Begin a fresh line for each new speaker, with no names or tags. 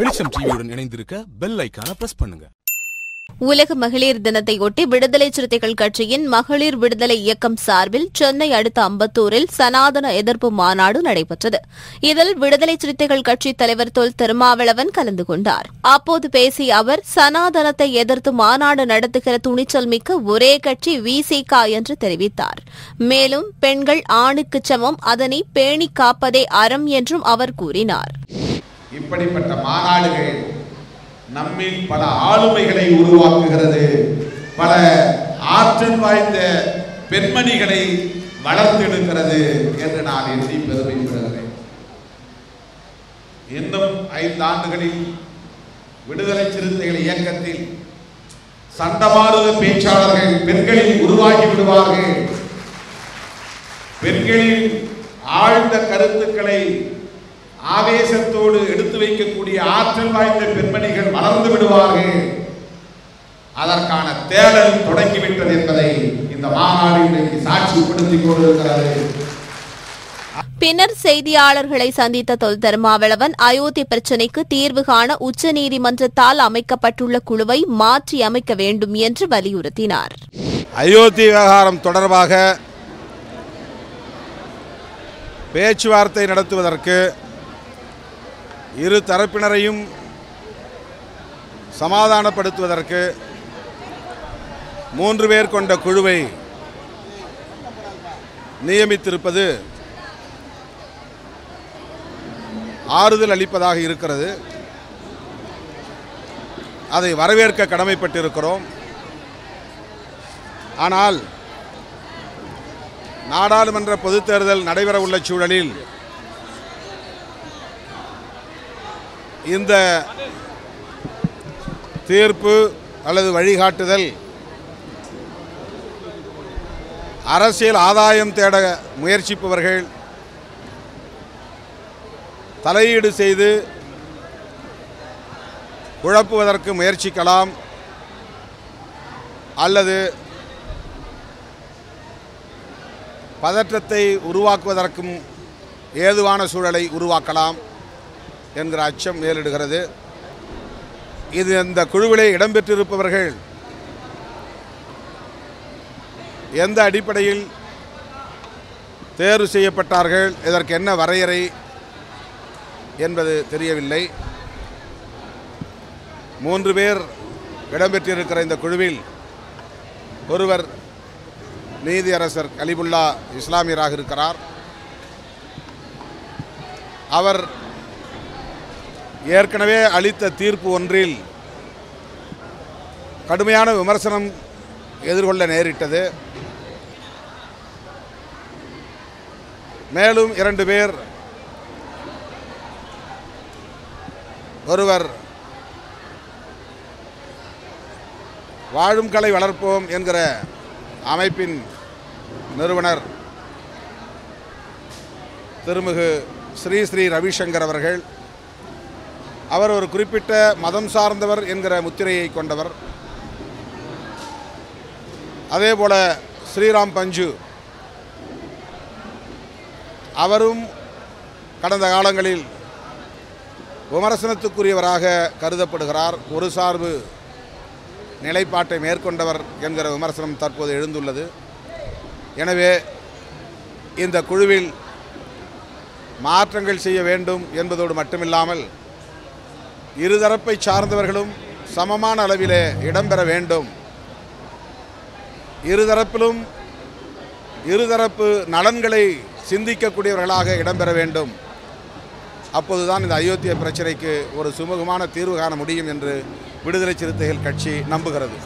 வெளிச்சம் டிவியுடன் இணைந்திருக்க பெல் ஐக்கான பிரஸ் பண்ணுங்க.
உலக மகளிர் தினத்தையொட்டி விடுதலை சிறுத்தைகள் கட்சியின் மகளிர் விடுதலை இயக்கம் சார்பில் சென்னை அடுத்த அம்பத்தூரில் சனாதன எதிர்ப்பு மாநாடு நடைபெற்றது. இதில் விடுதலை சிறுத்தைகள் கட்சி தலைவர் தொல் திருமாவளவன் கலந்து கொண்டார். அப்போது பேசிய அவர் சனாதனத்தை எதிர்த்து மாநாடு நடத்துகிற துணிச்சல் மிக்க ஒரே கட்சி விசிகா என்று தெரிவித்தார். மேலும் பெண்கள் ஆணுக்கு சமம் அதனை பேணிக் காப்பதே அறம் என்றும் அவர் கூறினார்.
இப்படிப்பட்ட மாநாடுகள் நம்மில் பல ஆளுமைகளை உருவாக்குகிறது. பல ஆற்றல் வாய்ந்த பெண்மணிகளை வளர்த்தெடுக்கிறது என்று நான் எண்ணி பெருமைப்படுகிறேன். இன்னும் ஐந்து ஆண்டுகளில் விடுதலை சிறுத்தைகள் இயக்கத்தில் சண்டமாறுத பேச்சாளர்கள் பெண்களில் உருவாகி விடுவார்கள். பெண்களின் ஆழ்ந்த கருத்துக்களை ஆவேசத்தோடு எடுத்து வைக்கக்கூடிய ஆற்றல் வாய்ந்த பெண்மணிகள் வளர்ந்து விடுவார்கள். அதற்கான தேடல் தொடங்கிவிட்டது என்பதை இந்த மாநாடு இன்றைக்கு சாட்சிப்படுத்திக் கொண்டிருக்கிறது.
பின்னர் செய்தியாளர்களை சந்தித்த தொல் திருமாவளவன் அயோத்தி பிரச்சினைக்கு தீர்வு காண உச்சநீதிமன்றத்தால் அமைக்கப்பட்டுள்ள குழுவை மாற்றி அமைக்க வேண்டும் என்று வலியுறுத்தினார்.
அயோத்தி விவகாரம் தொடர்பாக பேச்சுவார்த்தை நடத்துவதற்கு இரு தரப்பினரையும் சமாதானப்படுத்துவதற்கு மூன்று பேர் கொண்ட குழுவை நியமித்திருப்பது ஆறுதல் அளிப்பதாக இருக்கிறது. அதை வரவேற்க கடமைப்பட்டிருக்கிறோம். ஆனால் நாடாளுமன்ற பொதுத் தேர்தல் நடைபெறவுள்ள சூழலில் இந்த தீர்ப்பு அல்லது வழிகாட்டுதல் அரசியல் ஆதாயம் தேட முயற்சிப்பவர்கள் தலையீடு செய்து குழப்புவதற்கு முயற்சிக்கலாம் அல்லது பதற்றத்தை உருவாக்குவதற்கும் ஏதுவான சூழலை உருவாக்கலாம். என்கிற அச்சம் மேலிடுகிறது. இது இந்த குழுவிலே இடம்பெற்றிருப்பவர்கள் எந்த அடிப்படையில் தேர்வு செய்யப்பட்டார்கள் இதற்கு என்ன வரையறை என்பது தெரியவில்லை. மூன்று பேர் இடம்பெற்றிருக்கிற இந்த குழுவில் ஒருவர் நீதியரசர் கலிபுல்லா இஸ்லாமியராக இருக்கிறார். அவர் ஏற்கனவே அளித்த தீர்ப்பு ஒன்றில் கடுமையான விமர்சனம் எதிர்கொள்ள நேரிட்டது. மேலும் இரண்டு பேர் ஒருவர் வாழும் கலை வளர்ப்போம் என்கிற அமைப்பின் நிறுவனர் திருமிகு ஸ்ரீ ஸ்ரீ ரவிசங்கர் அவர்கள் அவர் ஒரு குறிப்பிட்ட மதம் சார்ந்தவர் என்கிற முத்திரையை கொண்டவர். அதே போல ஸ்ரீராம் பஞ்சு. அவரும் கடந்த காலங்களில் விமர்சனத்துக்குரியவராக கருதப்படுகிறார். ஒரு சார்பு நிலைப்பாட்டை மேற்கொண்டவர் என்கிற விமர்சனம் தற்போது எழுந்துள்ளது. எனவே இந்த குழுவில் மாற்றங்கள் செய்ய வேண்டும் என்பதோடு மட்டுமில்லாமல் இருதரப்பை சார்ந்தவர்களும் சமமான அளவிலே இடம்பெற வேண்டும். இருதரப்பிலும் இருதரப்பு நலன்களை சிந்திக்கக்கூடியவர்களாக இடம்பெற வேண்டும். அப்போதுதான் இந்த அயோத்திய பிரச்சனைக்கு ஒரு சுமூகமான தீர்வு காண முடியும் என்று விடுதலை சிறுத்தைகள் கட்சி நம்புகிறது.